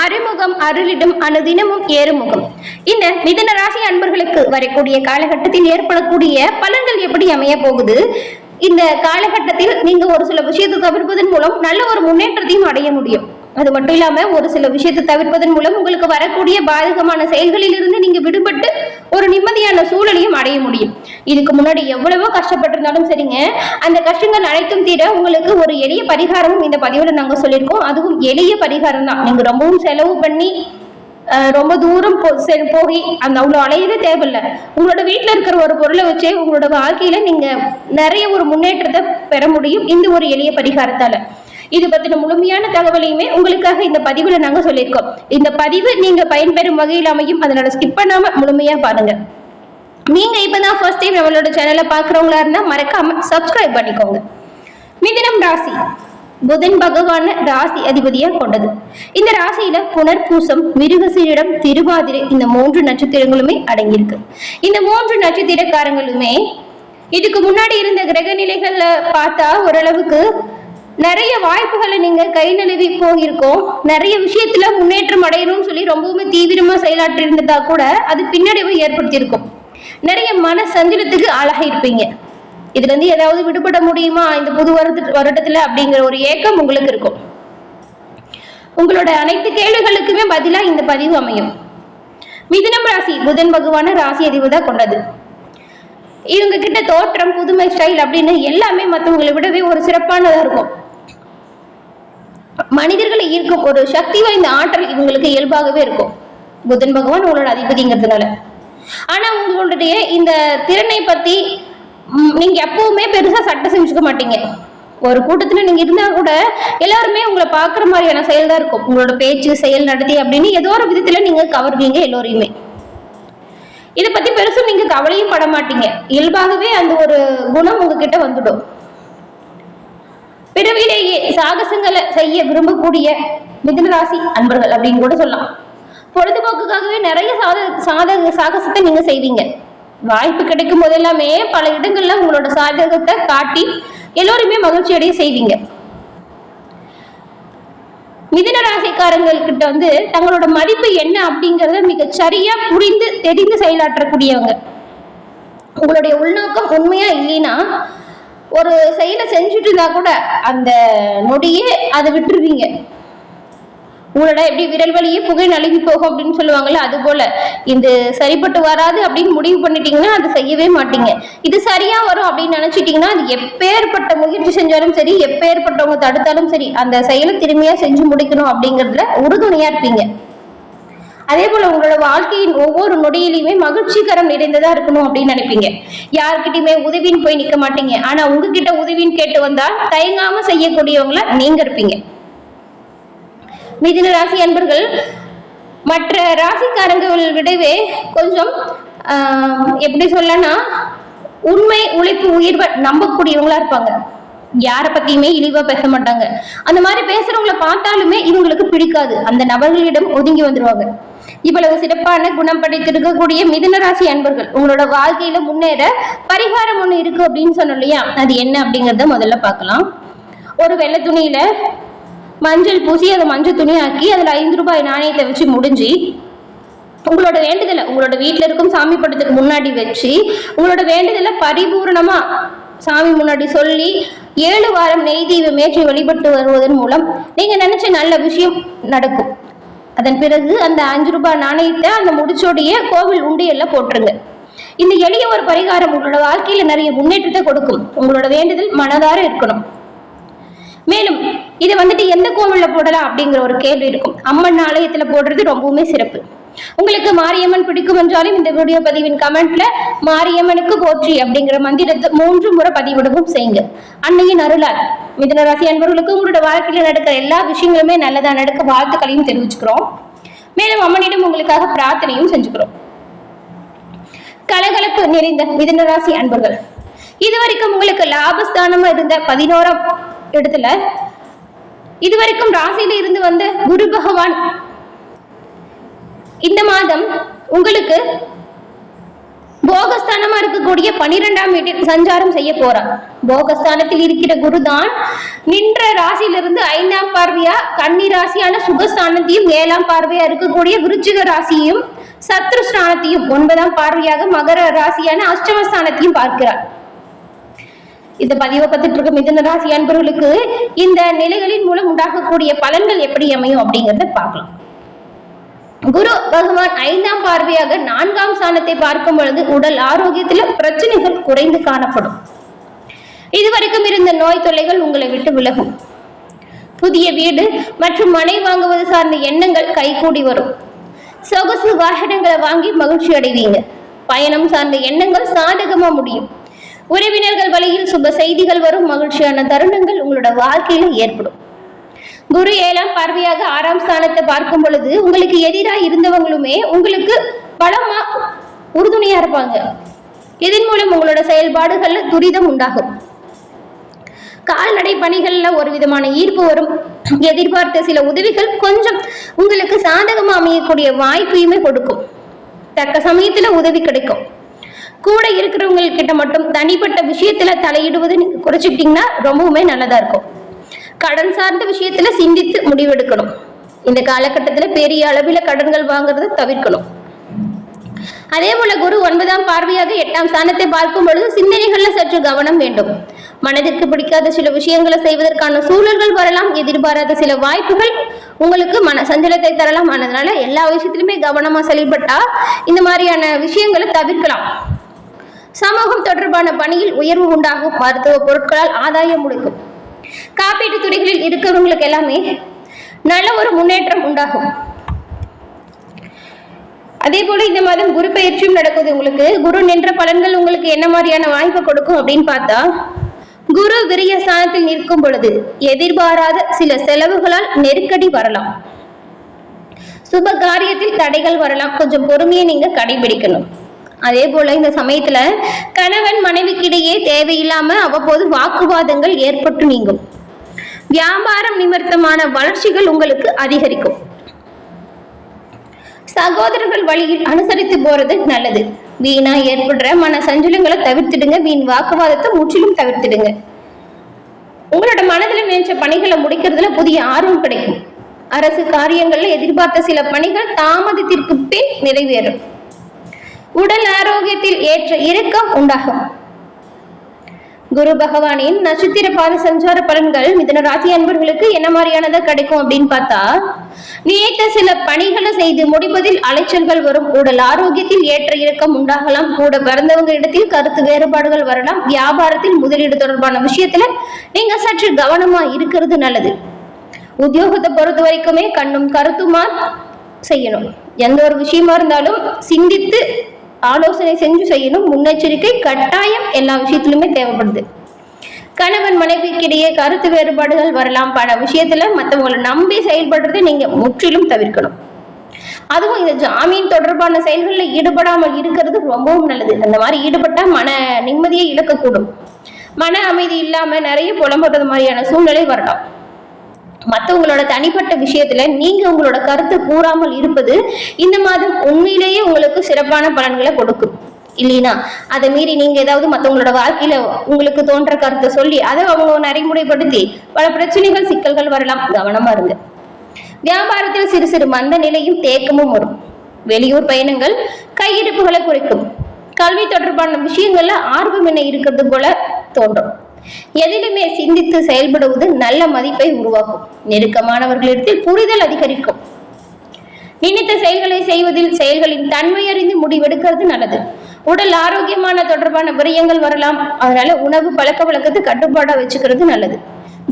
ஆறுமுகம் அருளிடும் அனுதினமும் ஏறுமுகம். இந்த மிதன ராசி அன்பர்களுக்கு வரக்கூடிய காலகட்டத்தில் ஏற்படக்கூடிய பலன்கள் எப்படி அமைய போகுது? இந்த காலகட்டத்தில் நீங்க ஒரு சில விஷயத்தை தவிர்ப்பதன் மூலம் நல்ல ஒரு முன்னேற்றத்தையும் அடைய முடியும். அது மட்டும் இல்லாம ஒரு சில விஷயத்தை தவிர்ப்பதன் மூலம் உங்களுக்கு வரக்கூடிய பாதகமான செயல்களில் இருந்து நீங்க விடுபட்டு ஒரு நிம்மதியான சூழலையும் அடைய முடியும். இதுக்கு முன்னாடி எவ்வளவோ கஷ்டப்பட்டிருந்தாலும் சரிங்க. அந்த கஷ்டங்கள் அனைத்தும் தீர உங்களுக்கு ஒரு எளிய பரிகாரமும் இந்த பதிவுல நாங்க சொல்லியிருக்கோம். அதுவும் எளிய பரிகாரம் தான். நீங்க ரொம்பவும் செலவு பண்ணி ரொம்ப தூரம் போ- செ- போய் அந்த அவ்வளோ அலையவே தேவையில்லை. உங்களோட வீட்டில் இருக்கிற ஒரு பொருளை வச்சே உங்களோட வாழ்க்கையில நீங்க நிறைய ஒரு முன்னேற்றத்தை பெற முடியும். இந்த ஒரு எளிய பரிகாரத்தால. இது பத்தின முழுமையான தகவலையுமே உங்களுக்காக இந்த பதிவுல நாங்க சொல்லியிருக்கோம். இந்த பதிவு நீங்க பயன்பெறும் வகையில் அமையும். அதனால ஸ்கிப் பண்ணாம முழுமையா பாருங்க. நீங்க இப்பதான் ஃபர்ஸ்ட் டைம் நம்மளோட சேனலை பாக்குறவங்களா இருந்தா மறக்காம சப்ஸ்கிரைப் பண்ணிக்கோங்க. மிதினம் ராசி. புதன் பகவான ராசி அதிபதியா கொண்டது. இந்த ராசியில புனர்பூசம் மிருகசீரிடம் திருவாதிரை இந்த மூன்று நட்சத்திரங்களுமே அடங்கியிருக்கு. இந்த மூன்று நட்சத்திரக்காரங்களுமே இதுக்கு முன்னாடி இருந்த கிரக நிலைகள்ல பார்த்தா ஓரளவுக்கு நிறைய வாய்ப்புகளை நீங்க கை நழுவி போயிருக்கோம். நிறைய விஷயத்துல முன்னேற்றம் அடையணும்னு சொல்லி ரொம்பவுமே தீவிரமா செயலாற்றி இருந்ததா கூட அது பின்னடைவை ஏற்படுத்தியிருக்கும். நிறைய மன சஞ்சலத்துக்கு இருப்பீங்க இதுல இருந்து ஏதாவது விடுபட முடியுமா? இந்த புது வருடத்து வருடத்துல அப்படிங்கிற ஒரு ஏக்கம் உங்களுக்கு இருக்கும். உங்களோட அனைத்து கேள்விகளுக்குமே பதிலா இந்த பதிவு அமையும். மிதுனம் ராசி புதன் பகவான ராசி அதிபதா கொண்டது. இவங்க கிட்ட தோற்றம் புதுமை ஸ்டைல் அப்படின்னு எல்லாமே மற்றவங்களை விடவே ஒரு சிறப்பானதா இருக்கும். மனிதர்களை ஈர்க்கும் ஒரு சக்தி வாய்ந்த ஆற்றல் இவங்களுக்கு இயல்பாகவே இருக்கும். புதன் பகவான் உங்களோட அதிபதிங்கிறதுனால. ஆனா உங்களுடைய இந்த திறனை பத்தி நீங்க எப்பவுமே பெருசா சட்டை செஞ்சுக்க மாட்டீங்க. ஒரு கூட்டத்துல நீங்க இருந்தா கூட எல்லாருமே உங்களை பாக்குற மாதிரியான செயல் தான் இருக்கும். உங்களோட பேச்சு செயல் நடத்தி அப்படின்னு ஏதோ ஒரு விதத்துல நீங்க கவர்வீங்க எல்லோரையுமே. இதை பத்தி பெருசும் நீங்க கவலையும் பட மாட்டீங்க. இயல்பாகவே அந்த ஒரு குணம் உங்ககிட்ட வந்துடும். பிறவிலேயே சாகசங்களை செய்ய விரும்பக்கூடிய மிதுனராசி அன்பர்கள் அப்படின்னு கூட சொல்லலாம். பொழுதுபோக்குக்காகவே நிறைய சாத சாதக சாகசத்தை நீங்க செய்வீங்க. வாய்ப்பு கிடைக்கும் போதெல்லாமே பல இடங்கள்ல உங்களோட சாதகத்தை காட்டி எல்லோருமே மகிழ்ச்சி அடைய செய்வீங்க. மிதன ராசிக்காரங்கள் கிட்ட வந்து தங்களோட மதிப்பு என்ன அப்படிங்கறத மிக சரியா புரிந்து தெரிந்து செயலாற்றக்கூடியவங்க. உங்களுடைய உள்நோக்கம் உண்மையா இல்லைன்னா ஒரு செயலை செஞ்சுட்டு இருந்தா கூட அந்த நொடியே அதை விட்டுருவீங்க. உங்களோட எப்படி விரல் வழியே புகை நழுவி போகும் அப்படின்னு சொல்லுவாங்கல்ல அது போல. இது சரிப்பட்டு வராது அப்படின்னு முடிவு பண்ணிட்டீங்கன்னா அது செய்யவே மாட்டீங்க. இது சரியா வரும் அப்படின்னு நினைச்சிட்டீங்கன்னா அது எப்பேற்பட்ட முயற்சி செஞ்சாலும் சரி எப்பேற்பட்டவங்க தடுத்தாலும் சரி அந்த செயலை திரும்பியா செஞ்சு முடிக்கணும் அப்படிங்கறதுல உறுதுணையா இருப்பீங்க. அதே போல உங்களோட வாழ்க்கையின் ஒவ்வொரு நொடியிலையுமே மகிழ்ச்சிகரம் நிறைந்ததா இருக்கணும் அப்படின்னு நினைப்பீங்க. யார்கிட்டயுமே உதவின்னு போய் நிக்க மாட்டீங்க. ஆனா உங்ககிட்ட உதவின்னு கேட்டு வந்தா தயங்காம செய்யக்கூடியவங்கள நீங்க இருப்பீங்க. மிதின ராசி அன்பர்கள் மற்ற ராசிக்காரங்கள் விடவே கொஞ்சம் எப்படி சொல்லனா உண்மை உழைப்பு உயிர்வை நம்பக்கூடியவங்களா இருப்பாங்க. யாரை பத்தியுமே இழிவா பேச மாட்டாங்க. அந்த மாதிரி பேசுறவங்களை பார்த்தாலுமே இவங்களுக்கு பிடிக்காது. அந்த நபர்களிடம் ஒதுங்கி வந்துருவாங்க. இவ்வளவு சிறப்பான குணம் படைத்திருக்கக்கூடிய மிதுனராசி அன்பர்கள் உங்களோட வாழ்க்கையில முன்னேற பரிகாரம் ஒண்ணு இருக்கு அப்படின்னு சொன்னோம் இல்லையா? அது என்ன அப்படிங்கறத முதல்ல பார்க்கலாம். ஒரு வெள்ளை துணியில மஞ்சள் பூசி அதை மஞ்சள் துணி ஆக்கி அதுல ஐந்து ரூபாய் நாணயத்தை வச்சு முடிஞ்சு உங்களோட வேண்டுதலை உங்களோட வீட்டுல இருக்கும் சாமி படத்துக்கு முன்னாடி வச்சு உங்களோட வேண்டுதலை பரிபூரணமா சாமி முன்னாடி சொல்லி ஏழு வாரம் நெய் தீபம் ஏற்றி வழிபட்டு வருவதன் மூலம் நீங்க நினைச்ச நல்ல விஷயம் நடக்கும். அதன் பிறகு அந்த அஞ்சு ரூபாய் நாணயத்தை அந்த முடிச்சோடைய கோவில் உண்டியல்ல போட்டுருங்க. இந்த எளிய ஒரு பரிகாரம் உங்களோட வாழ்க்கையில நிறைய முன்னேற்றத்தை கொடுக்கும். உங்களோட வேண்டுதல் மனதார இருக்கணும். மேலும் இதை வந்துட்டு எந்த கோவில்ல போடலாம் அப்படிங்கிற ஒரு கேள்வி இருக்கும். அம்மன் ஆலயத்துல போடுறது ரொம்பவுமே சிறப்பு. உங்களுக்கு மாரியம்மன் பிடிக்கும் என்றாலும் இந்த வீடியோ பதிவின் கமெண்ட்ல மாரியம்மனுக்கு போற்றி அப்படிங்கிற மந்திரத்தை மூன்று முறை பதிவிடவும் செய்யுங்க. அன்னையின் அருளால். மிதனராசி அன்பர்களுக்கு உங்களோட வாழ்க்கையில நடக்கிற எல்லா விஷயங்களுமே நல்லதா நடக்க வாழ்த்துக்களையும் தெரிவிச்சுக்கிறோம். மேலும் அம்மனிடம் உங்களுக்காக பிரார்த்தனையும் செஞ்சுக்கிறோம். கலகலப்பு நிறைந்த மிதனராசி அன்பர்கள். இதுவரைக்கும் உங்களுக்கு லாபஸ்தானமா இருந்த பதினோராம் இடத்துல இதுவரைக்கும் ராசியில இருந்து வந்த குரு பகவான் இந்த மாதம் உங்களுக்கு போகஸ்தானமா இருக்கக்கூடிய பனிரெண்டாம் வீட்டில் சஞ்சாரம் செய்ய போறார். போகஸ்தானத்தில் இருக்கிற குருதான் நின்ற ராசியிலிருந்து ஐந்தாம் பார்வையா கன்னி ராசியான சுகஸ்தானத்தையும் ஏழாம் பார்வையா இருக்கக்கூடிய விருச்சிக ராசியையும் சத்ரு ஸ்தானத்தையும் ஒன்பதாம் பார்வையாக மகர ராசியான அஷ்டமஸ்தானத்தையும் பார்க்கிறார். இந்த பதிவை பத்துட்டு இருக்க மிதன ராசி அன்பர்களுக்கு இந்த நிலைகளின் மூலம் உண்டாகக்கூடிய பலன்கள் எப்படி அமையும் அப்படிங்கறத பார்க்கலாம். குரு பகவான் ஐந்தாம் பார்வையாக நான்காம் ஸ்தானத்தை பார்க்கும் பொழுது உடல் ஆரோக்கியத்துல பிரச்சனைகள் குறைந்து காணப்படும். இதுவரைக்கும் இருந்த நோய் தொல்லைகள் உங்களை விட்டு விலகும். புதிய வீடு மற்றும் மனை வாங்குவது சார்ந்த எண்ணங்கள் கைகூடி வரும். சொகுசு வாகனங்களை வாங்கி மகிழ்ச்சி அடைவீங்க. பயணம் சார்ந்த எண்ணங்கள் சாதகமா முடியும். உறவினர்கள் வழியில் சுப செய்திகள் வரும் மகிழ்ச்சியான தருணங்கள் உங்களோட வாழ்க்கையில ஏற்படும். குரு ஏழாம் பார்வையாக ஆறாம் ஸ்தானத்தை பார்க்கும் பொழுது உங்களுக்கு எதிராக இருந்தவங்களுமே உங்களுக்கு பலமா உறுதுணையா இருப்பாங்க. இதன் மூலம் உங்களோட செயல்பாடுகள்ல துரிதம் உண்டாகும். கால்நடை பணிகள்ல ஒரு விதமான ஈர்ப்பு வரும். எதிர்பார்த்த சில உதவிகள் கொஞ்சம் உங்களுக்கு சாதகமா அமையக்கூடிய வாய்ப்பையுமே கொடுக்கும். தக்க சமயத்துல உதவி கிடைக்கும். கூட இருக்கிறவங்க கிட்ட மட்டும் தனிப்பட்ட விஷயத்துல தலையிடுவது நீங்க குறைச்சிக்கிட்டீங்கன்னா ரொம்பவுமே நல்லதா இருக்கும். கடன் சார்ந்த விஷயத்துல சிந்தித்து முடிவெடுக்கணும். இந்த காலகட்டத்தில் பெரிய அளவில் கடன்கள் வாங்குறதை தவிர்க்கணும். அதே போல குரு ஒன்பதாம் பார்வையாக எட்டாம் ஸ்தானத்தை பார்க்கும் பொழுது சிந்தனைகள்ல சற்று கவனம் வேண்டும். மனதிற்கு பிடிக்காத சில விஷயங்களை செய்வதற்கான சூழல்கள் வரலாம் எதிர்பாராத சில வாய்ப்புகள் உங்களுக்கு மன சஞ்சலத்தை தரலாம். அதனால எல்லா விஷயத்திலுமே கவனமா செயல்பட்டா இந்த மாதிரியான விஷயங்களை தவிர்க்கலாம். சமூகம் தொடர்பான பணியில் உயர்வு உண்டாகும். மருத்துவ பொருட்களால் ஆதாயம் முடிக்கும் காப்பீட்டு துறைகளில் இருக்கிறவங்களுக்கு எல்லாமே நல்ல ஒரு முன்னேற்றம் உண்டாகும். அதே போல இந்த மாதம் குரு பயிற்சியும் நடக்குது. உங்களுக்கு குரு நின்ற பலன்கள் உங்களுக்கு என்ன மாதிரியான வாய்ப்பு கொடுக்கும் அப்படின்னு பார்த்தா குரு விரிய ஸ்தானத்தில் நிற்கும் பொழுது எதிர்பாராத சில செலவுகளால் நெருக்கடி வரலாம். சுப காரியத்தில் தடைகள் வரலாம். கொஞ்சம் பொறுமையை நீங்க கடைபிடிக்கணும். அதே போல இந்த சமயத்துல கணவன் மனைவிக்கிடையே தேவையில்லாம அவ்வப்போது வாக்குவாதங்கள் ஏற்பட்டு நீங்கும். வியாபாரம் நிமித்தமான வளர்ச்சிகள் உங்களுக்கு அதிகரிக்கும். சகோதரர்கள் வழியில் அனுசரித்து போறது நல்லது. வீணா ஏற்படுற மன சஞ்சலங்களை தவிர்த்துடுங்க. வீண் வாக்குவாதத்தை முற்றிலும் தவிர்த்துடுங்க. உங்களோட மனதில் நினைச்ச பணிகளை முடிக்கிறதுல புதிய ஆர்வம் கிடைக்கும். அரசு காரியங்கள்ல எதிர்பார்த்த சில பணிகள் தாமதத்திற்கு பின் நிறைவேறும். உடல் ஆரோக்கியத்தில் ஏற்ற இறுக்கம் உண்டாகும். குரு பகவானின் நட்சத்திர பாத சஞ்சார பலன்கள் மிதன ராசி அன்பர்களுக்கு என்ன மாதிரியானதா கிடைக்கும் அப்படின்னு பார்த்தா நினைத்த சில பணிகளை செய்து முடிப்பதில் அலைச்சல்கள் வரும். உடல் ஆரோக்கியத்தில் ஏற்ற இறக்கம் உண்டாகலாம். கூட பிறந்தவங்க இடத்தில் கருத்து வேறுபாடுகள் வரலாம். வியாபாரத்தில் முதலீடு தொடர்பான விஷயத்துல நீங்க சற்று கவனமா இருக்கிறது நல்லது. உத்தியோகத்தை பொறுத்த வரைக்குமே கண்ணும் கருத்துமா செய்யணும். எந்த ஒரு விஷயமா இருந்தாலும் சிந்தித்து ஆலோசனை செஞ்சு செய்யணும். முன்னெச்சரிக்கை கட்டாயம் எல்லா விஷயத்திலுமே தேவைப்படுது. கணவன் மனைவிக்கிடையே கருத்து வேறுபாடுகள் வரலாம். பல விஷயத்துல மற்றவங்களை நம்பி செயல்படுறதை நீங்க முற்றிலும் தவிர்க்கணும். அதுவும் இந்த ஜாமீன் தொடர்பான செயல்களில் ஈடுபடாமல் இருக்கிறது ரொம்பவும் நல்லது. அந்த மாதிரி ஈடுபட்டா மன நிம்மதியை இழக்கக்கூடும். மன அமைதி இல்லாம நிறைய புலம்புறது மாதிரியான சூழ்நிலை வரலாம். மற்றவங்களோட தனிப்பட்ட விஷயத்துல நீங்க உங்களோட கருத்து கூறாமல் இருப்பது இந்த மாதம் உண்மையிலேயே உங்களுக்கு சிறப்பான பலன்களை கொடுக்கும். இல்லைனா அதை மீறி நீங்க ஏதாவது மற்றவங்களோட வாழ்க்கையில உங்களுக்கு தோன்ற கருத்தை சொல்லி அதை அவங்க நடைமுறைப்படுத்தி பல பிரச்சனைகள் சிக்கல்கள் வரலாம். கவனமா இருங்க. வியாபாரத்தில் சிறு சிறு மந்த நிலையும் தேக்கமும் வரும். வெளியூர் பயணங்கள் கையிருப்புகளை குறைக்கும். கல்வி தொடர்பான விஷயங்கள்ல ஆர்வம் என்ன இருக்கிறது போல தோன்றும். எதிலுமே சிந்தித்து செயல்படுவது நல்ல மதிப்பை உருவாக்கும். நெருக்கமானவர்களிடத்தில் புரிதல் அதிகரிக்கும். நினைத்த செயல்களை செய்வதில் செயல்களின் தன்மை அறிந்து முடிவெடுக்கிறது நல்லது. உடல் ஆரோக்கியமான தொடர்பான விரயங்கள் வரலாம். அதனால உணவு பழக்க வழக்கத்தை கட்டுப்பாடா வச்சுக்கிறது நல்லது.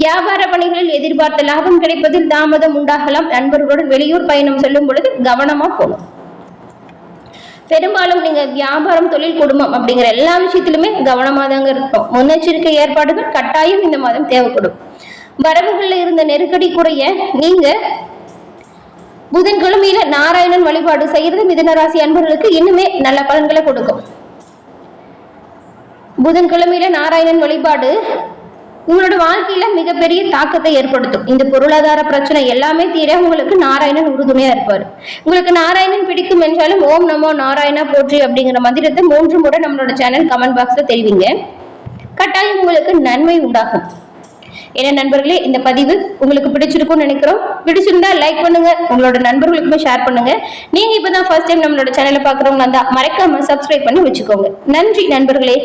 வியாபார பணிகளில் எதிர்பார்த்த லாபம் கிடைப்பதில் தாமதம் உண்டாகலாம். நண்பர்களுடன் வெளியூர் பயணம் செல்லும் பொழுது கவனமா போகணும். பெரும்பாலும் நீங்க வியாபாரம் தொழில் குடும்பம் அப்படிங்கிற எல்லா விஷயத்திலுமே கவனமா தாங்க இருக்கும் முன்னெச்சரிக்கை ஏற்பாடுகள் கட்டாயம் இந்த மாதம் தேவைப்படும். வரவுகள்ல இருந்த நெருக்கடி குறைய நீங்க புதன்கிழமையில நாராயணன் வழிபாடு செய்யறது மிதனராசி அன்பர்களுக்கு இன்னுமே நல்ல பலன்களை கொடுக்கும். புதன்கிழமையில நாராயணன் வழிபாடு உங்களோட வாழ்க்கையில மிகப்பெரிய தாக்கத்தை ஏற்படுத்தும். இந்த பொருளாதார பிரச்சனை எல்லாமே தீர உங்களுக்கு நாராயணன் உறுதுணையா இருப்பார். உங்களுக்கு நாராயணன் பிடிக்கும் என்றாலும் ஓம் நமோ நாராயணா போற்றி அப்படிங்கிற மந்திரத்தை மூன்று முறை நம்மளோட சேனல் கமெண்ட் பாக்ஸ்ல தெரிவிங்க. கட்டாயம் உங்களுக்கு நன்மை உண்டாகும். என்ன நண்பர்களே இந்த பதிவு உங்களுக்கு பிடிச்சிருக்கும்னு நினைக்கிறோம். பிடிச்சிருந்தா லைக் பண்ணுங்க. உங்களோட நண்பர்களுக்குமே ஷேர் பண்ணுங்க. நீங்க இப்பதான் ஃபர்ஸ்ட் டைம் நம்மளோட சேனலை பாக்குறவங்க அந்த மறக்காம சப்ஸ்கிரைப் பண்ணி வச்சுக்கோங்க. நன்றி நண்பர்களே.